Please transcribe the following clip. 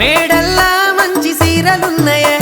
మేడల్లా మంచి సీరలున్నాయే.